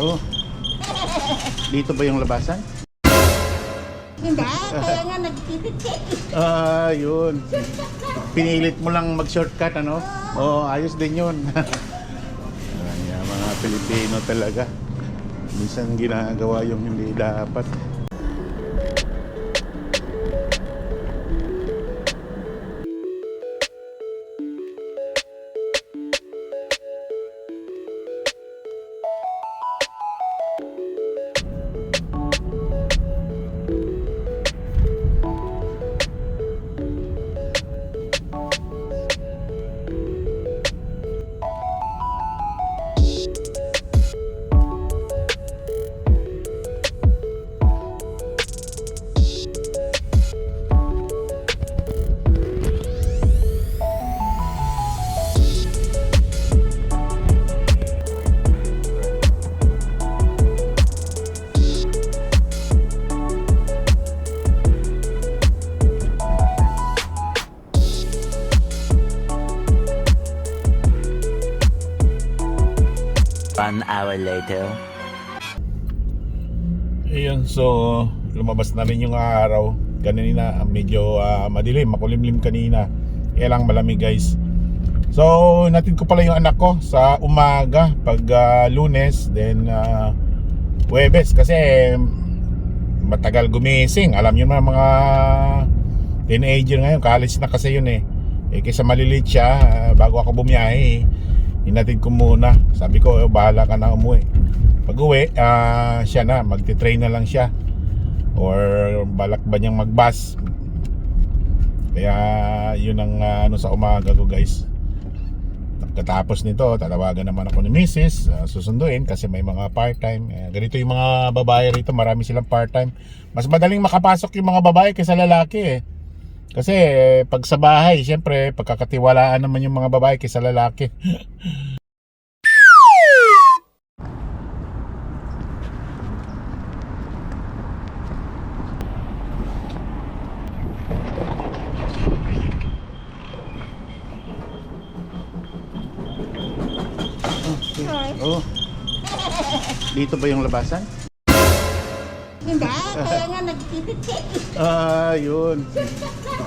Oh. Dito ba yung labasan? Hindi, kaya nga nagtitikit. Ah, yun. Pinilit mo lang mag-shortcut, ano? Oo, ayos din yun. Ayan, mga Pilipino talaga. Minsan ginagawa yung hindi dapat. Hour later. Ayun, so lumabas na rin yung araw. Kanina medyo ah, madilim, makulimlim kanina. Kaya lang malamig guys. So, natin ko pala yung anak ko sa umaga pag ah, lunes, then uh, Huwebes kasi matagal gumising. Alam niyo na mga teenager ngayon, college na kasi yun eh. Eh kaysa maliliit siya, bago ako bumiyahe, hinatid ko muna. Sabi ko, "Eh, bahala ka na umuwi. Pag uwi, ah, siya na, magti-train na lang siya. Or balak ba niyang mag-bus. Kaya yun ang ah, ano sa umaga ko guys. Katapos nito, tatawagan naman ako ni Mrs. ah, susunduin kasi may mga part-time. Eh, ganito yung mga babae rito, marami silang part-time. Mas madaling makapasok yung mga babae kaysa lalaki eh. Kasi eh, pag sa bahay, syempre, pagkakatiwalaan naman yung mga babae kaysa lalaki. Oh. Dito ba yung labasan? Kaya nga nagtitikit. Ah, yun.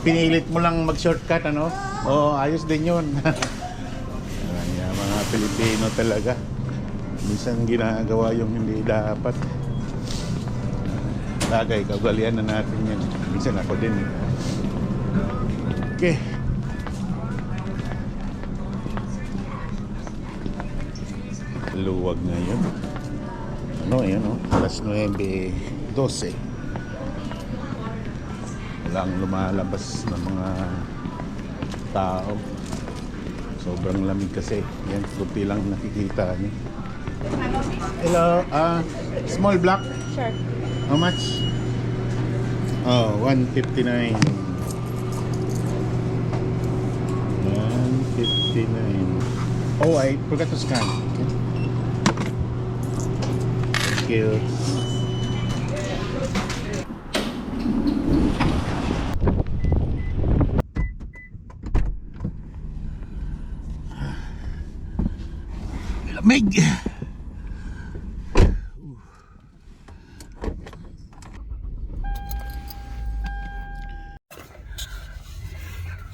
Pinilit mo lang mag-shortcut, ano? Oo, ayos din yun. Ayan, mga Pilipino talaga. Minsan ginagawa yung hindi dapat. Bagay, kagalian na natin yan. Minsan ako din. eh. Okay. Luwag ngayon. Ano, yan oh. Alas 9.12. Walang lumalabas ng mga tao. Sobrang lamig kasi. Yan, kunti lang nakikita niyo. Hello, ah, small block. Sure. How much? Oh, 159. 159. Oh, I forgot to scan. Okay. Thank you. Lamig.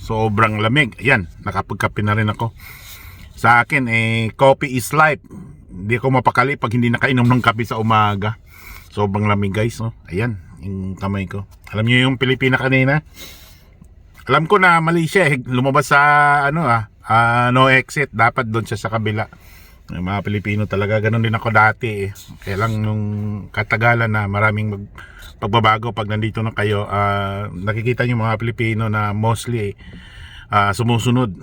Sobrang lamig. Ayan, nakapagkape na rin ako. Sa akin, eh, coffee is life. Hindi ako mapakali pag hindi nakainom ng kape sa umaga. Sobrang lamig guys. Oh. Ayan, yung kamay ko. Alam niyo yung Pilipina kanina? Alam ko na mali siya. eh. Lumabas sa ano ah, ah, no exit. Dapat doon siya sa kabila. Yung mga Pilipino talaga. Ganon din ako dati eh. Kaya lang nung katagalan na maraming mag, pagbabago pag nandito na kayo. ah, nakikita niyo mga Pilipino na mostly ah, sumusunod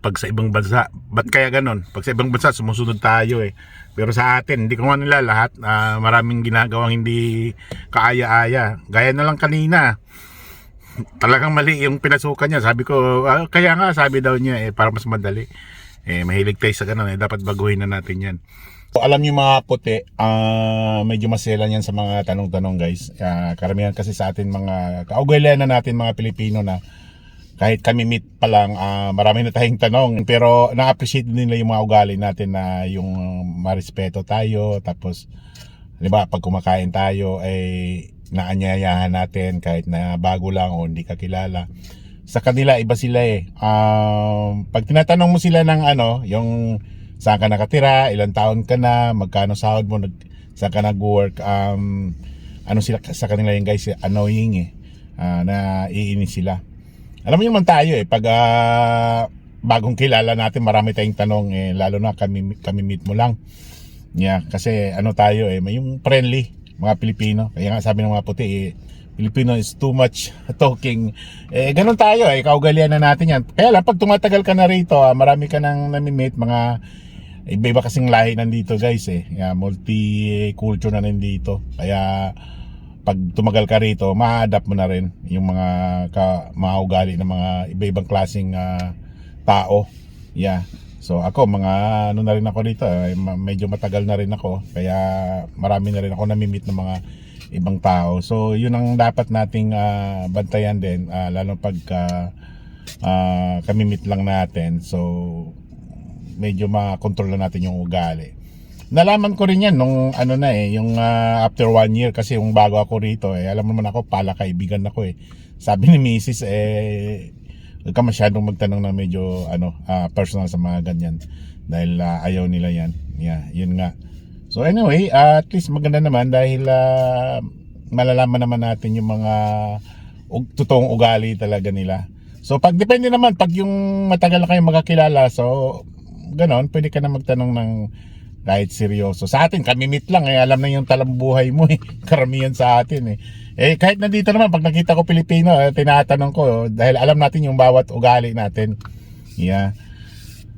pag sa ibang bansa. Ba't kaya ganon? Pag sa ibang bansa, sumusunod tayo eh. Pero sa atin, hindi ko nga nila lahat. ah, maraming ginagawang hindi kaaya-aya. Gaya na lang kanina. Talagang mali yung pinasukan niya. Sabi ko, ah, kaya nga sabi daw niya eh, para mas madali. Eh, mahilig tayo sa ganon eh. Dapat baguhin na natin yan. So, alam niyo mga puti, ah, medyo maselan yan sa mga tanong-tanong guys. Ah, karamihan kasi sa atin mga kaugalian na natin mga Pilipino na kahit kami meet pa lang, ah, marami na tayong tanong. Pero na-appreciate nila yung mga ugali natin na yung marespeto tayo. Tapos, di ba, pag kumakain tayo, ay naanyayahan natin kahit na bago lang o hindi ka kilala. Sa kanila, iba sila eh. Um, pag tinatanong mo sila ng ano, yung saan ka nakatira, ilang taon ka na, magkano sahod mo, nag, saan ka nag-work, um, ano sila sa kanila yung guys, annoying eh. Ah, na iinis sila. Alam mo yun man tayo eh, pag ah, bagong kilala natin, marami tayong tanong eh, lalo na kami, kami meet mo lang. Yeah, kasi ano tayo eh, may yung friendly, mga Pilipino. Kaya nga sabi ng mga puti eh, Filipino is too much talking. Eh, ganun tayo eh, kaugalian na natin yan. Kaya lang, pag tumatagal ka na rito, ah, marami ka nang nami-meet, mga iba-iba kasing lahi nandito guys eh. Yeah, multi-culture na nandito. Kaya, pag tumagal ka rito, ma-adapt mo na rin yung mga ka, mga ugali ng mga iba-ibang klaseng ah, tao. Yeah. So ako mga ano na rin ako dito, eh, medyo matagal na rin ako kaya marami na rin ako nami-meet ng mga ibang tao. So yun ang dapat nating ah, bantayan din ah, lalo pag ah, kami meet lang natin. So medyo makontrol na natin yung ugali. Nalaman ko rin yan nung ano na eh, yung ah, after one year kasi yung bago ako rito eh, alam mo naman ako, pala kaibigan ako eh. Sabi ni Mrs. eh, huwag ka masyadong magtanong na medyo ano, ah, personal sa mga ganyan. Dahil ah, ayaw nila yan. Yeah, yun nga. So anyway, ah, at least maganda naman dahil ah, malalaman naman natin yung mga ug- totoong ugali talaga nila. So pag depende naman, pag yung matagal na kayo magkakilala, so ganon, pwede ka na magtanong ng kahit seryoso. Sa atin, kami meet lang eh. Alam na yung talambuhay mo eh. Karamihan sa atin eh. Eh kahit nandito naman, pag nakita ko Pilipino, eh, tinatanong ko oh, dahil alam natin yung bawat ugali natin. Yeah.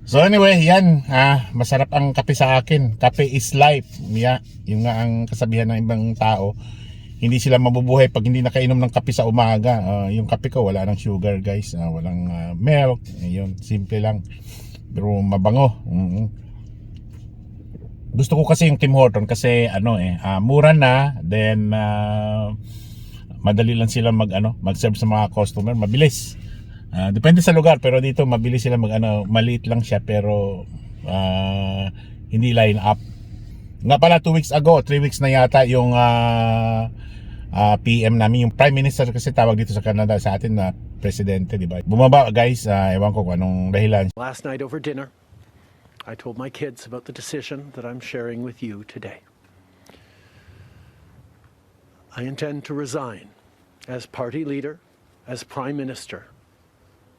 So anyway, yan. Ah, masarap ang kape sa akin. Kape is life. Yeah. Yung nga ang kasabihan ng ibang tao. Hindi sila mabubuhay pag hindi nakainom ng kape sa umaga. Ah, yung kape ko wala ng sugar guys. Ah, walang ah, milk. Ayun, simple lang. Pero mabango. Mm-mm. Gusto ko kasi yung Tim Horton kasi ano eh, ah, mura na, then ah, madali lang sila mag ano, mag-serve sa mga customer, mabilis. Ah, depende sa lugar pero dito mabilis sila mag ano, maliit lang siya pero ah, hindi line up. Nga pala 2 weeks ago, 3 weeks na yata yung ah, ah, PM namin, yung Prime Minister kasi tawag dito sa Canada sa atin na presidente, di ba? Bumaba guys, ah, ewan ko kung anong dahilan. Last night over dinner, I told my kids about the decision that I'm sharing with you today. I intend to resign as party leader, as prime minister,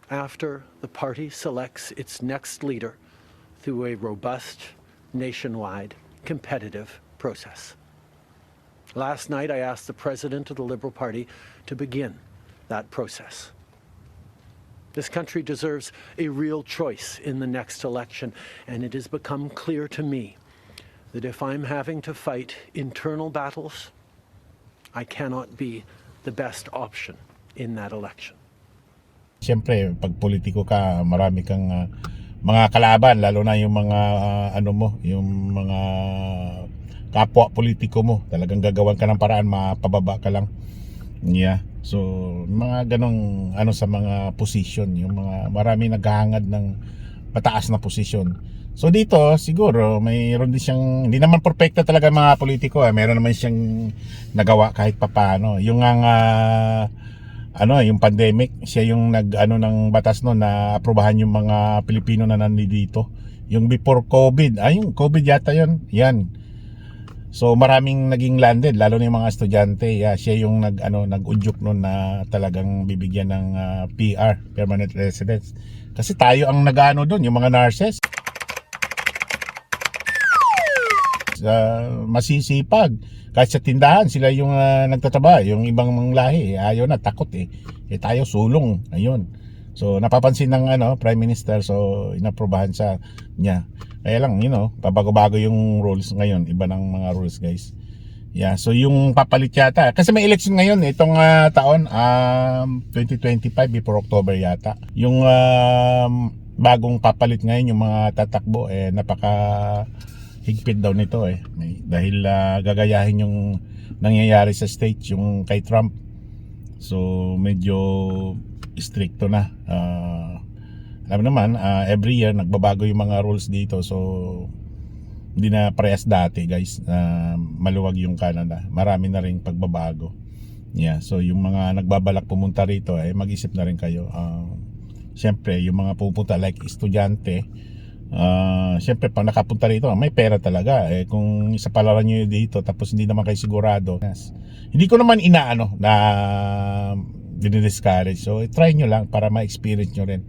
after the party selects its next leader through a robust, nationwide, competitive process. Last night, I asked the president of the Liberal Party to begin that process. This country deserves a real choice in the next election, and it has become clear to me that if I'm having to fight internal battles, I cannot be the best option in that election. Siyempre, pag politiko ka, marami kang ah, mga kalaban, lalo na yung mga ah, ano mo, yung mga kapwa politiko mo. Talagang gagawan ka ng paraan, mapababa ka lang. Yeah. So, mga ganong ano sa mga position, yung mga marami naghahangad ng mataas na posisyon. So dito siguro mayroon din siyang hindi naman perfecta talaga mga politiko eh. Meron naman siyang nagawa kahit papaano. Yung ang ah, ano, yung pandemic, siya yung nag ano ng batas no na aprobahan yung mga Pilipino na nandito. Yung before COVID, ay yung COVID yata yon. Yan. So maraming naging landed lalo na yung mga estudyante. Yeah, siya yung nag ano nag-udyok noon na talagang bibigyan ng ah, PR, permanent residence. Kasi tayo ang nagano doon, yung mga nurses. Uh, masisipag. Kahit sa tindahan, sila yung ah, nagtataba. Yung ibang mga lahi, eh, ayaw na, takot eh. Eh tayo, sulong. Ayun. So, napapansin ng ano, Prime Minister, so inaprobahan sa niya. Kaya lang, you know, pabago-bago yung rules ngayon. Iba ng mga rules, guys. Yeah, so yung papalit yata. Kasi may election ngayon, itong ah, taon, um, 2025, before October yata. Yung um, bagong papalit ngayon, yung mga tatakbo, eh, napaka higpit daw nito eh. May- Dahil ah, gagayahin yung nangyayari sa states, yung kay Trump. So, medyo stricto na. Ah, alam naman, ah, every year nagbabago yung mga rules dito. So, hindi na parehas dati guys na maluwag yung Canada. Marami na rin pagbabago. Yeah, so yung mga nagbabalak pumunta rito ay mag-isip na rin kayo. Ah, Siyempre, yung mga pupunta like estudyante, ah siyempre pag nakapunta rito, may pera talaga. Eh, kung isa palaran nyo dito tapos hindi naman kayo sigurado. Yes. Hindi ko naman inaano na dinidiscourage. So, try nyo lang para ma-experience nyo rin.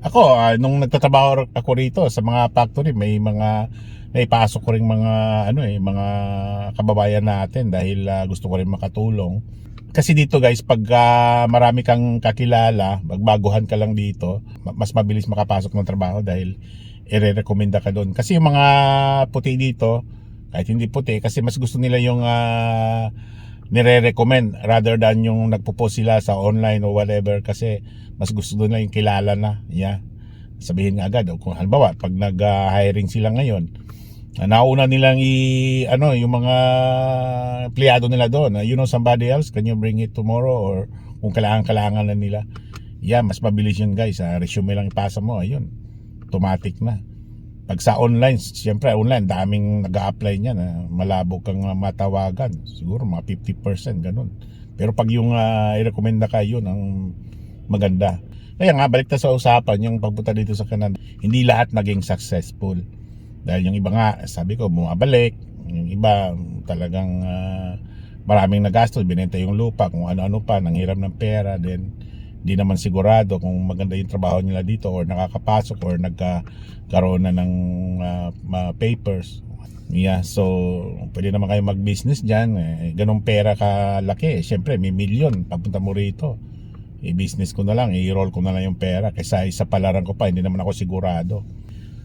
Ako, ah, nung nagtatrabaho ako rito sa mga factory, may mga naipasok ko rin mga ano eh, mga kababayan natin dahil ah, gusto ko rin makatulong. Kasi dito guys, pag ah, marami kang kakilala, magbaguhan ka lang dito, ma- mas mabilis makapasok ng trabaho dahil ire-recommenda ka doon. Kasi yung mga puti dito, kahit hindi puti, kasi mas gusto nila yung ah, nire-recommend rather than yung nagpo-post sila sa online or whatever kasi mas gusto nila yung kilala na. Yeah. Sabihin nga agad, o kung halimbawa, pag nag-hiring sila ngayon, na nauna nilang i ano yung mga empleyado nila doon. Na you know somebody else? Can you bring it tomorrow? Or kung kailangan kailangan na nila. Yeah mas mabilis yun guys. Ha? resume lang ipasa mo. Ayun. Automatic na pag sa online siyempre online daming nag-a-apply niyan na malabo kang matawagan siguro mga 50% ganun pero pag yung uh, i-recommenda ka yun ang maganda kaya nga balik na sa usapan yung pagpunta dito sa Canada hindi lahat naging successful dahil yung iba nga, sabi ko, bumabalik. Yung iba, talagang ah, maraming nagastos. Binenta yung lupa, kung ano-ano pa, nanghiram ng pera. Then, di naman sigurado kung maganda yung trabaho nila dito or nakakapasok or nagkaroon na ng ah, ma- papers. Yeah, so pwede naman kayo mag-business dyan. Eh, ganong pera kalaki. Siyempre, may milyon. Papunta mo rito. I-business ko na lang, i-roll ko na lang yung pera. Kaysa isa palaran ko pa, hindi naman ako sigurado.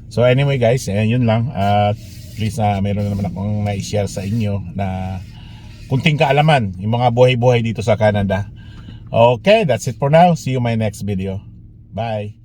So anyway guys, eh, yun lang. At please na meron na naman akong na-share sa inyo na kunting kaalaman yung mga buhay-buhay dito sa Canada. Okay, that's it for now. See you in my next video. Bye.